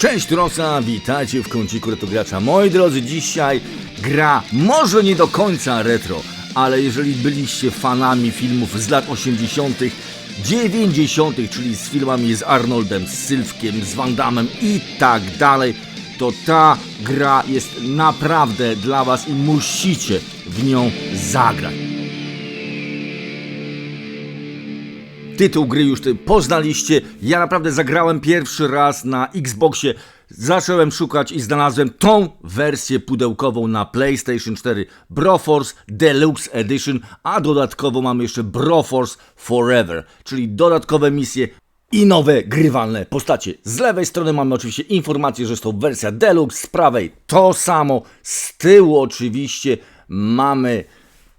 Cześć Rosa, witajcie w kąciku Retogracza. Moi drodzy, dzisiaj gra może nie do końca retro, ale jeżeli byliście fanami filmów z lat 80., 90., czyli z filmami z Arnoldem, z Sylwkiem, z Van i tak dalej, to ta gra jest naprawdę dla Was i musicie w nią zagrać. Tytuł gry już poznaliście. Ja naprawdę zagrałem pierwszy raz na Xboxie. Zacząłem szukać i znalazłem tą wersję pudełkową na PlayStation 4 Broforce Deluxe Edition, a dodatkowo mamy jeszcze Broforce Forever, czyli dodatkowe misje i nowe grywalne postacie. Z lewej strony mamy oczywiście informację, że jest to wersja Deluxe, z prawej to samo, z tyłu oczywiście mamy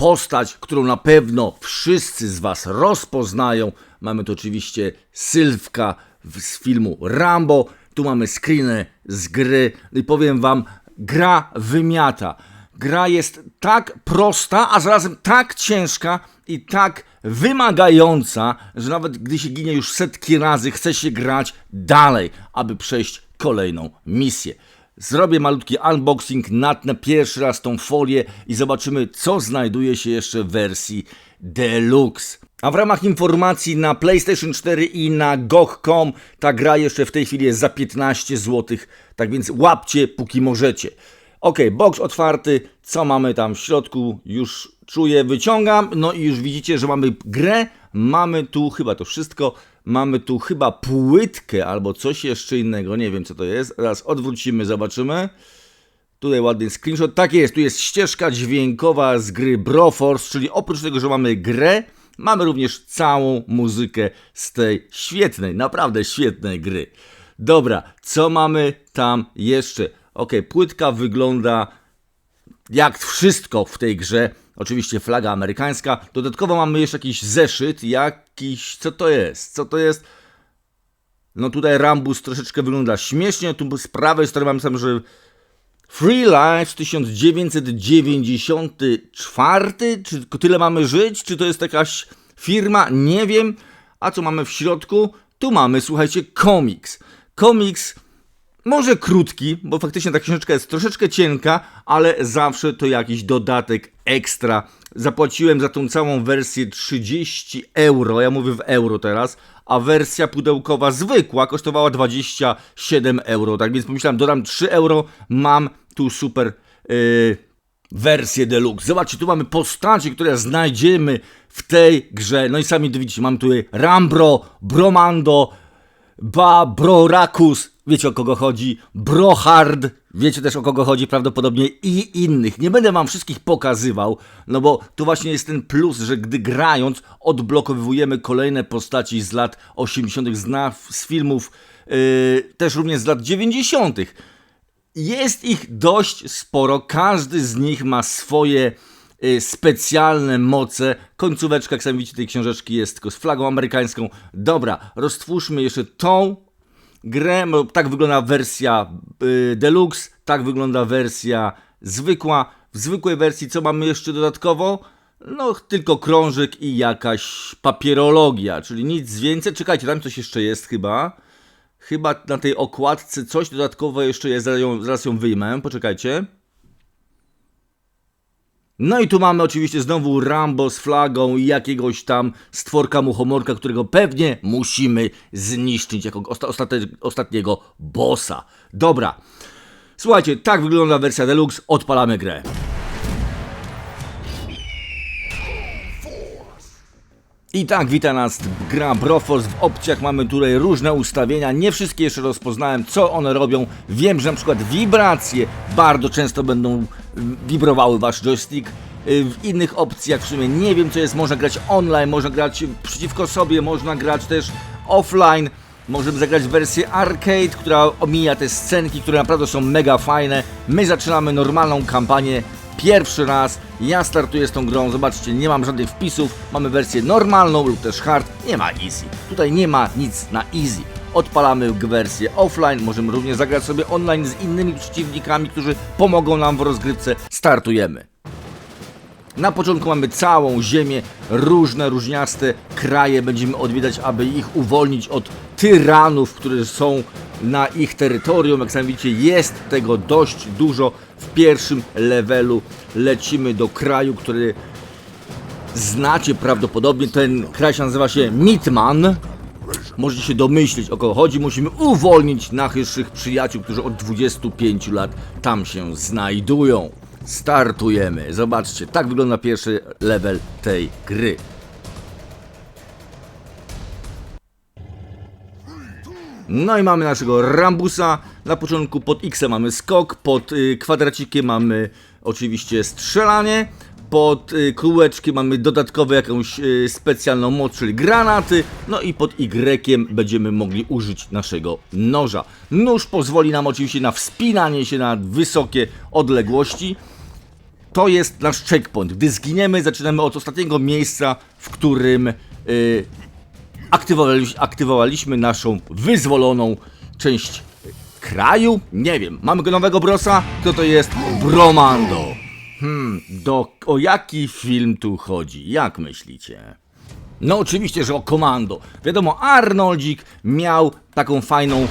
postać, którą na pewno wszyscy z Was rozpoznają. Mamy tu oczywiście Sylwka z filmu Rambo. Tu mamy screeny z gry. I powiem Wam, gra wymiata. Gra jest tak prosta, a zarazem tak ciężka i tak wymagająca, że nawet gdy się ginie już setki razy, chce się grać dalej, aby przejść kolejną misję. Zrobię malutki unboxing, natnę pierwszy raz tą folię i zobaczymy, co znajduje się jeszcze w wersji Deluxe. A w ramach informacji na PlayStation 4 i na GOG.com ta gra jeszcze w tej chwili jest za 15 zł, tak więc łapcie póki możecie. Ok, box otwarty, co mamy tam w środku, już czuję, wyciągam, no i już widzicie, że mamy grę, mamy tu chyba to wszystko, mamy tu chyba płytkę albo coś jeszcze innego, nie wiem co to jest, teraz odwrócimy, zobaczymy. Tutaj ładny screenshot. Tak jest, tu jest ścieżka dźwiękowa z gry Broforce, czyli oprócz tego, że mamy grę, mamy również całą muzykę z tej świetnej, naprawdę świetnej gry. Dobra, co mamy tam jeszcze? Ok, płytka wygląda jak wszystko w tej grze. Oczywiście flaga amerykańska. Dodatkowo mamy jeszcze jakiś zeszyt, jakiś... Co to jest? Co to jest? No tutaj Rambus troszeczkę wygląda śmiesznie. Tu z prawej strony mam sam, że Free Life 1994, czy tyle mamy żyć, czy to jest jakaś firma, nie wiem. A co mamy w środku? Tu mamy, słuchajcie, komiks. Komiks może krótki, bo faktycznie ta książeczka jest troszeczkę cienka, ale zawsze to jakiś dodatek ekstra. Zapłaciłem za tą całą wersję 30 euro, ja mówię w euro teraz, a wersja pudełkowa zwykła kosztowała 27 euro. Tak więc pomyślałem, dodam 3 euro, mam tu super yy, wersję deluxe. Zobaczcie, tu mamy postacie, które znajdziemy w tej grze. No i sami widzicie, mamy tutaj Rambro, Bromando, Ba, Brorakus, wiecie o kogo chodzi, Brohard, wiecie też o kogo chodzi prawdopodobnie i innych. Nie będę wam wszystkich pokazywał, no bo tu właśnie jest ten plus, że gdy grając odblokowujemy kolejne postaci z lat 80., z, z filmów, yy, też również z lat 90. Jest ich dość sporo, każdy z nich ma swoje specjalne moce. Końcóweczka, jak sami widzicie, tej książeczki jest tylko z flagą amerykańską. Dobra, roztwórzmy jeszcze tą grę. Tak wygląda wersja y, deluxe, tak wygląda wersja zwykła. W zwykłej wersji co mamy jeszcze dodatkowo? No, tylko krążek i jakaś papierologia, czyli nic więcej. Czekajcie, tam coś jeszcze jest chyba. Chyba na tej okładce coś dodatkowo jeszcze jest, zaraz ją, zaraz ją wyjmę, poczekajcie. No i tu mamy oczywiście znowu Rambo z flagą i jakiegoś tam stworka muchomorka, którego pewnie musimy zniszczyć jako osta ostatniego bossa. Dobra, słuchajcie, tak wygląda wersja deluxe, odpalamy grę. I tak, wita nas gra Broforce. W opcjach mamy tutaj różne ustawienia. Nie wszystkie jeszcze rozpoznałem, co one robią. Wiem, że na przykład wibracje bardzo często będą mm, wibrowały wasz joystick. Y, W innych opcjach w sumie nie wiem, co jest. Można grać online, można grać przeciwko sobie, można grać też offline. Możemy zagrać wersję arcade, która omija te scenki, które naprawdę są mega fajne. My zaczynamy normalną kampanię Pierwszy raz ja startuję z tą grą, zobaczcie, nie mam żadnych wpisów, mamy wersję normalną lub też hard, nie ma easy. Tutaj nie ma nic na easy. Odpalamy wersję offline, możemy również zagrać sobie online z innymi przeciwnikami, którzy pomogą nam w rozgrywce. Startujemy. Na początku mamy całą ziemię, różne, różniaste kraje będziemy odwiedzać, aby ich uwolnić od tyranów, które są na ich terytorium. Jak sami widzicie, jest tego dość dużo. W pierwszym levelu lecimy do kraju, który znacie prawdopodobnie. Ten kraj się nazywa się Mitman. Możecie się domyślić o kogo chodzi. Musimy uwolnić naszych przyjaciół, którzy od 25 lat tam się znajdują. Startujemy. Zobaczcie, tak wygląda pierwszy level tej gry. No i mamy naszego Rambusa. Na początku pod X mamy skok, pod y, kwadracikiem mamy oczywiście strzelanie, pod y, kółeczkiem mamy dodatkowo jakąś y, specjalną moc, czyli granaty, no i pod Y będziemy mogli użyć naszego noża. Nóż pozwoli nam oczywiście na wspinanie się na wysokie odległości. To jest nasz checkpoint. Gdy zginiemy, zaczynamy od ostatniego miejsca, w którym y, aktywowali, aktywowaliśmy naszą wyzwoloną część kraju. Nie wiem, mamy go nowego brosa? Kto to jest? Bromando. Hmm, do, o jaki film tu chodzi? Jak myślicie? No oczywiście, że o komando. Wiadomo, Arnoldzik miał taką fajną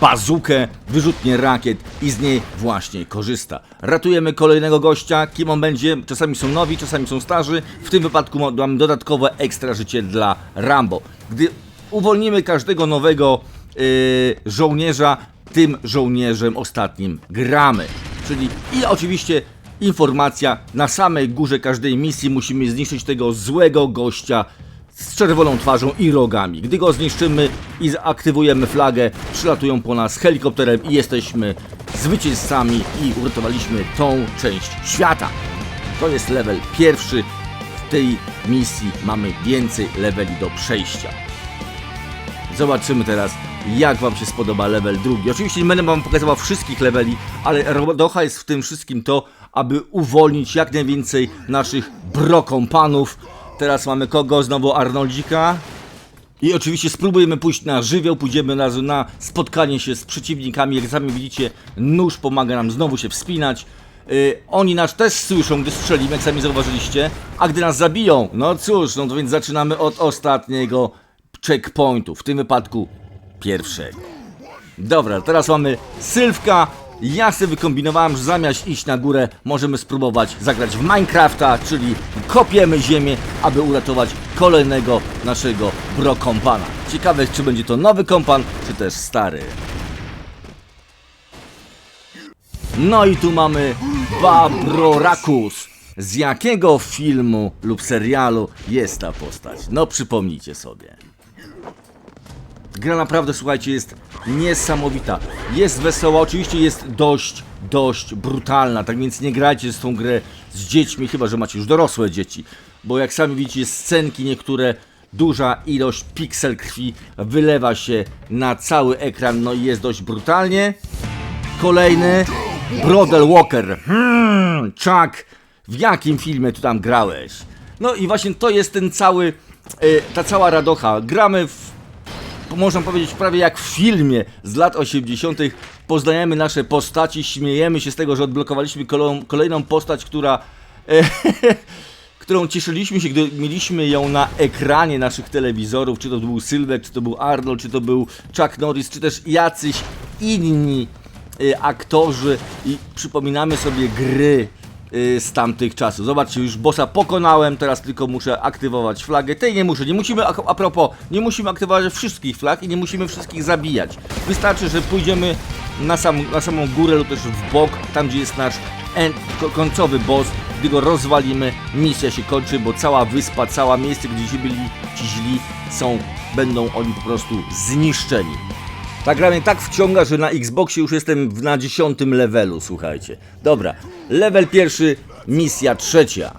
bazukę, wyrzutnię rakiet i z niej właśnie korzysta. Ratujemy kolejnego gościa, kim on będzie, czasami są nowi, czasami są starzy. W tym wypadku ma- mamy dodatkowe ekstra życie dla Rambo. Gdy uwolnimy każdego nowego yy, żołnierza, tym żołnierzem ostatnim gramy. Czyli i oczywiście informacja na samej górze każdej misji musimy zniszczyć tego złego gościa z czerwoną twarzą i rogami. Gdy go zniszczymy i zaktywujemy flagę, przylatują po nas helikopterem i jesteśmy zwycięzcami i uratowaliśmy tą część świata. To jest level pierwszy. W tej misji mamy więcej leveli do przejścia. Zobaczymy teraz, jak Wam się spodoba level drugi. Oczywiście nie będę Wam pokazywał wszystkich leveli, ale rodocha jest w tym wszystkim to, aby uwolnić jak najwięcej naszych brokompanów. Teraz mamy kogo? Znowu Arnoldzika. I oczywiście spróbujemy pójść na żywioł, pójdziemy na, na spotkanie się z przeciwnikami. Jak sami widzicie, nóż pomaga nam znowu się wspinać. Yy, oni nas też słyszą, gdy strzelimy, jak sami zauważyliście. A gdy nas zabiją, no cóż, no to więc zaczynamy od ostatniego checkpointu. W tym wypadku pierwszego. Dobra, teraz mamy Sylwka. Ja sobie wykombinowałem, że zamiast iść na górę, możemy spróbować zagrać w Minecrafta, czyli kopiemy ziemię, aby uratować kolejnego naszego bro kompana. Ciekawe, czy będzie to nowy kompan, czy też stary. No i tu mamy Babrorakus. Z jakiego filmu lub serialu jest ta postać? No przypomnijcie sobie. Gra naprawdę, słuchajcie, jest niesamowita. Jest wesoła, oczywiście jest dość, dość brutalna, tak więc nie grajcie z tą grę z dziećmi, chyba że macie już dorosłe dzieci. Bo jak sami widzicie, scenki niektóre, duża ilość piksel krwi wylewa się na cały ekran, no i jest dość brutalnie. Kolejny, Brodel Walker. Hmm, Chuck, w jakim filmie tu tam grałeś? No i właśnie to jest ten cały, e, ta cała radocha. Gramy w można powiedzieć prawie jak w filmie z lat 80. Poznajemy nasze postaci, śmiejemy się z tego, że odblokowaliśmy kolejną postać, która. E, którą cieszyliśmy się, gdy mieliśmy ją na ekranie naszych telewizorów, czy to był Sylwek, czy to był Arnold, czy to był Chuck Norris, czy też jacyś inni e, aktorzy i przypominamy sobie gry y, z tamtych czasów. Zobaczcie, już bossa pokonałem, teraz tylko muszę aktywować flagę. Tej nie muszę, nie musimy, a, a propos, nie musimy aktywować wszystkich flag i nie musimy wszystkich zabijać. Wystarczy, że pójdziemy na, sam, na samą górę lub też w bok, tam gdzie jest nasz end, ko- końcowy boss. Gdy go rozwalimy, misja się kończy, bo cała wyspa, cała miejsce, gdzie ci byli ci źli, są, będą oni po prostu zniszczeni. Ta gra mnie tak wciąga, że na Xboxie już jestem na dziesiątym levelu, słuchajcie. Dobra, level pierwszy, misja trzecia.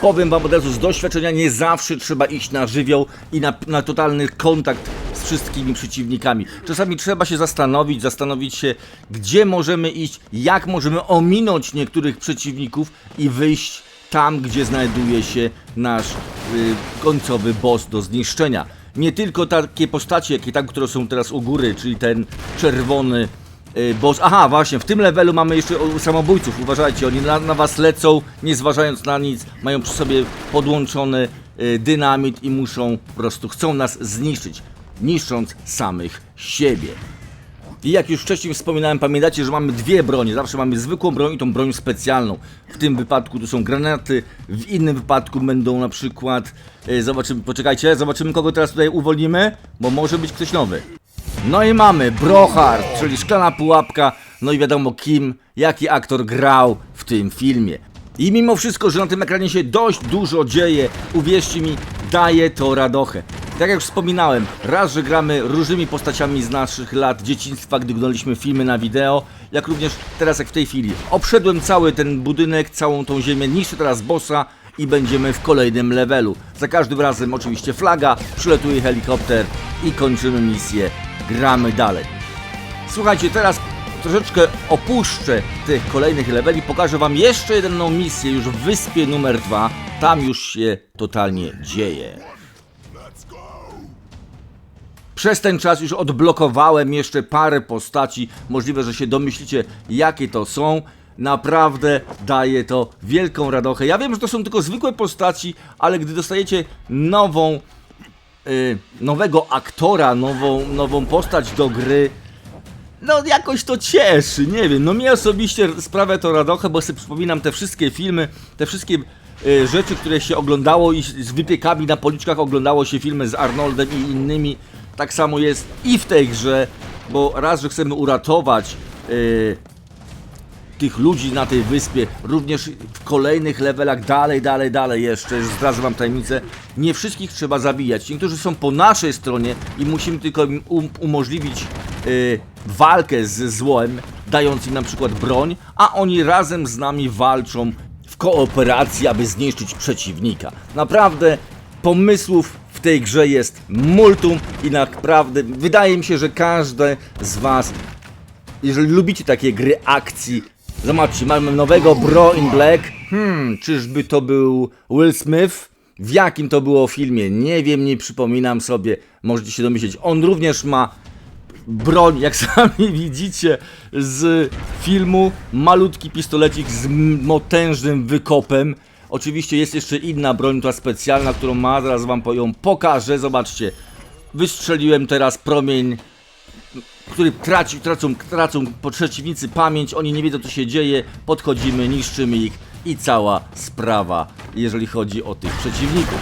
Powiem wam od razu z doświadczenia, nie zawsze trzeba iść na żywioł i na, na totalny kontakt z wszystkimi przeciwnikami. Czasami trzeba się zastanowić, zastanowić się, gdzie możemy iść, jak możemy ominąć niektórych przeciwników i wyjść tam, gdzie znajduje się nasz y, końcowy boss do zniszczenia. Nie tylko takie postacie, jakie tam, które są teraz u góry, czyli ten czerwony y, boss. Aha, właśnie, w tym levelu mamy jeszcze samobójców. Uważajcie, oni na, na was lecą, nie zważając na nic, mają przy sobie podłączony y, dynamit i muszą po prostu, chcą nas zniszczyć. niszcząc samych siebie. I jak już wcześniej wspominałem, pamiętacie, że mamy dwie bronie. Zawsze mamy zwykłą broń i tą broń specjalną. W tym wypadku to są granaty, w innym wypadku będą na przykład. E, zobaczymy, poczekajcie, zobaczymy kogo teraz tutaj uwolnimy, bo może być ktoś nowy. No i mamy Brochard, czyli szklana pułapka. No i wiadomo kim, jaki aktor grał w tym filmie. I mimo wszystko, że na tym ekranie się dość dużo dzieje, uwierzcie mi, daje to radochę. Tak jak już wspominałem, raz, że gramy różnymi postaciami z naszych lat dzieciństwa, gdy oglądaliśmy filmy na wideo, jak również teraz jak w tej chwili. Obszedłem cały ten budynek, całą tą ziemię, niszczę teraz bossa i będziemy w kolejnym levelu. Za każdym razem oczywiście flaga, przyletuje helikopter i kończymy misję. Gramy dalej. Słuchajcie, teraz troszeczkę opuszczę tych kolejnych leveli, pokażę wam jeszcze jedną misję już w wyspie numer dwa. Tam już się totalnie dzieje. Przez ten czas już odblokowałem jeszcze parę postaci. Możliwe, że się domyślicie, jakie to są. Naprawdę daje to wielką radochę. Ja wiem, że to są tylko zwykłe postaci, ale gdy dostajecie nową, y, nowego aktora, nową, nową postać do gry, no jakoś to cieszy, nie wiem, no mnie osobiście sprawia to radochę, bo sobie przypominam te wszystkie filmy, te wszystkie y, rzeczy, które się oglądało i z wypiekami na policzkach oglądało się filmy z Arnoldem i innymi, tak samo jest i w tej grze, bo raz, że chcemy uratować y, tych ludzi na tej wyspie, również w kolejnych levelach, dalej, dalej, dalej jeszcze, zdradzę wam tajemnicę, nie wszystkich trzeba zabijać. Niektórzy są po naszej stronie i musimy tylko im um, umożliwić y, walkę ze złem, dając im na przykład broń, a oni razem z nami walczą w kooperacji, aby zniszczyć przeciwnika. Naprawdę pomysłów w tej grze jest multum i naprawdę wydaje mi się, że każdy z was jeżeli lubicie takie gry akcji, zobaczcie, mamy nowego Bro in Black. Hmm, czyżby to był Will Smith? W jakim to było filmie? Nie wiem, nie przypominam sobie. Możecie się domyśleć. On również ma broń, jak sami widzicie z filmu. Malutki pistolecik z m- potężnym wykopem. Oczywiście jest jeszcze inna broń, ta specjalna, którą ma, zaraz wam ją pokażę. Zobaczcie, wystrzeliłem teraz promień który traci, tracą, tracą po przeciwnicy pamięć, oni nie wiedzą co się dzieje, podchodzimy, niszczymy ich i cała sprawa, jeżeli chodzi o tych przeciwników.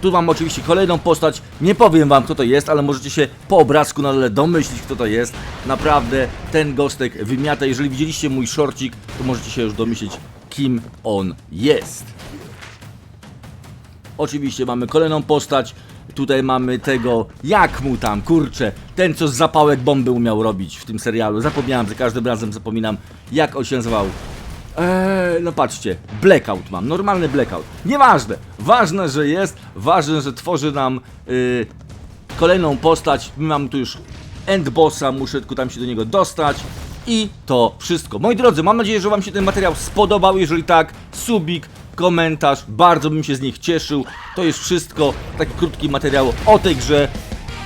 Tu mam oczywiście kolejną postać, nie powiem wam kto to jest, ale możecie się po obrazku na dole domyślić kto to jest. Naprawdę ten gostek wymiata, jeżeli widzieliście mój shortcik, to możecie się już domyślić kim on jest. Oczywiście mamy kolejną postać. Tutaj mamy tego, jak mu tam, kurczę, ten co z zapałek bomby umiał robić w tym serialu. Zapomniałem, za każdym razem zapominam, jak on się nazywał. Eee, no patrzcie, blackout mam, normalny blackout. Nieważne, ważne, że jest, ważne, że tworzy nam yy, kolejną postać. My mamy tu już endbossa, muszę tylko tam się do niego dostać. I to wszystko. Moi drodzy, mam nadzieję, że Wam się ten materiał spodobał. Jeżeli tak, subik, komentarz, bardzo bym się z nich cieszył. To jest wszystko. Taki krótki materiał o tej grze.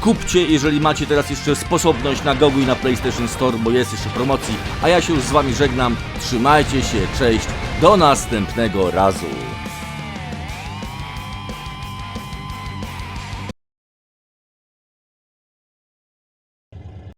Kupcie, jeżeli macie teraz jeszcze sposobność na Gogu i na PlayStation Store, bo jest jeszcze promocji. A ja się już z Wami żegnam. Trzymajcie się, cześć, do następnego razu.